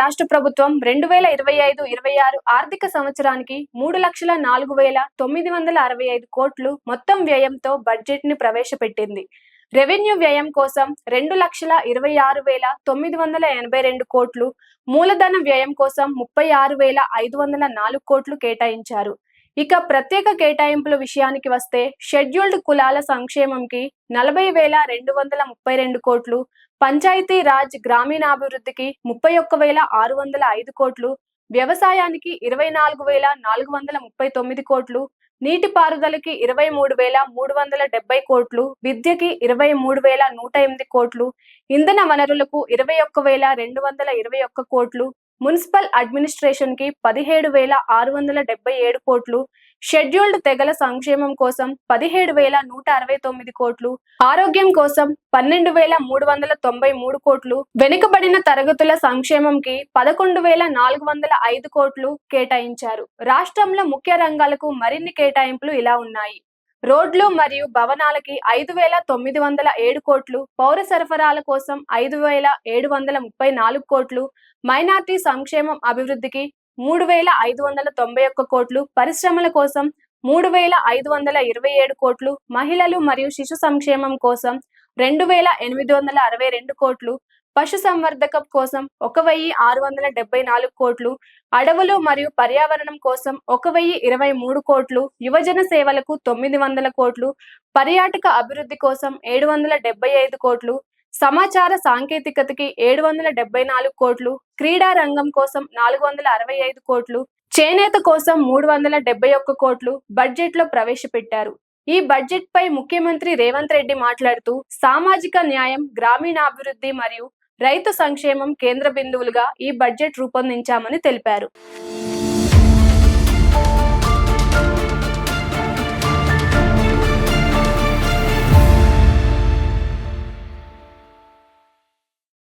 రాష్ట్ర ప్రభుత్వం రెండు వేల ఇరవై ఐదు ఇరవై ఆరు ఆర్థిక సంవత్సరానికి మూడు లక్షల నాలుగు వేల తొమ్మిది వందల అరవై ఐదు కోట్లు మొత్తం వ్యయంతో బడ్జెట్ని ప్రవేశపెట్టింది. రెవెన్యూ వ్యయం కోసం రెండు లక్షల ఇరవై ఆరు వేల తొమ్మిది వందల ఎనభై రెండు కోట్లు మూలధన వ్యయం కోసం ముప్పై ఆరు వేల ఐదు వందల నాలుగు కోట్లు కేటాయించారు. ఇక ప్రత్యేక కేటాయింపుల విషయానికి వస్తే షెడ్యూల్డ్ కులాల సంక్షేమంకి నలభై వేల రెండు వందల ముప్పై రెండు కోట్లు పంచాయతీ రాజ్ గ్రామీణాభివృద్ధికి ముప్పై ఒక్క వేల ఆరు వందల ఐదు కోట్లు వ్యవసాయానికి ఇరవై నాలుగు వేల నాలుగు వందల ముప్పై తొమ్మిది కోట్లు నీటిపారుదలకి ఇరవై మూడు వేల మూడు వందల డెబ్బై కోట్లు విద్యకి ఇరవై మూడు వేల నూట ఎనిమిది కోట్లు ఇంధన వనరులకు ఇరవై ఒక్క వేల రెండు వందల ఇరవై ఒక్క కోట్లు మున్సిపల్ అడ్మినిస్ట్రేషన్కి పదిహేడు వేల ఆరు వందల డెబ్బై ఏడు కోట్లు షెడ్యూల్డ్ తెగల సంక్షేమం కోసం పదిహేడు వేల నూట అరవై తొమ్మిది కోట్లు ఆరోగ్యం కోసం పన్నెండు వేల మూడు వందల తొంభై మూడు కోట్లు వెనుకబడిన తరగతుల సంక్షేమంకి పదకొండు వేల నాలుగు వందల ఐదు కోట్లు కేటాయించారు. రాష్ట్రంలో ముఖ్య రంగాలకు మరిన్ని కేటాయింపులు ఇలా ఉన్నాయి. రోడ్లు మరియు భవనాలకి ఐదు వేల తొమ్మిది వందల ఏడు కోట్లు పౌర సరఫరాల కోసం ఐదు వేల ఏడు వందల ముప్పై నాలుగు కోట్లు మైనార్టీ సంక్షేమం అభివృద్ధికి మూడు వేల ఐదు వందల తొంభై ఒక్క కోట్లు పరిశ్రమల కోసం మూడు వేల ఐదు వందల ఇరవై ఏడు కోట్లు మహిళలు మరియు శిశు సంక్షేమం కోసం రెండు వేల ఎనిమిది వందల అరవై రెండు కోట్లు పశు సంవర్ధకం కోసం ఒక వెయ్యి ఆరు వందల డెబ్బై నాలుగు కోట్లు అడవులు మరియు పర్యావరణం కోసం ఒక వెయ్యి ఇరవై మూడు కోట్లు యువజన సేవలకు తొమ్మిది వందల కోట్లు పర్యాటక అభివృద్ధి కోసం ఏడు వందల డెబ్బై ఐదు కోట్లు సమాచార సాంకేతికతకి ఏడు వందల డెబ్బై నాలుగు కోట్లు క్రీడా రంగం కోసం నాలుగు వందల అరవై ఐదు కోట్లు చేనేత కోసం మూడు వందల డెబ్బై ఒక్క కోట్లు బడ్జెట్లో ప్రవేశపెట్టారు. ఈ బడ్జెట్ పై ముఖ్యమంత్రి రేవంత్ రెడ్డి మాట్లాడుతూ సామాజిక న్యాయం గ్రామీణాభివృద్ధి మరియు రైతు సంక్షేమం కేంద్ర బిందువులుగా ఈ బడ్జెట్ రూపొందించామని తెలిపారు.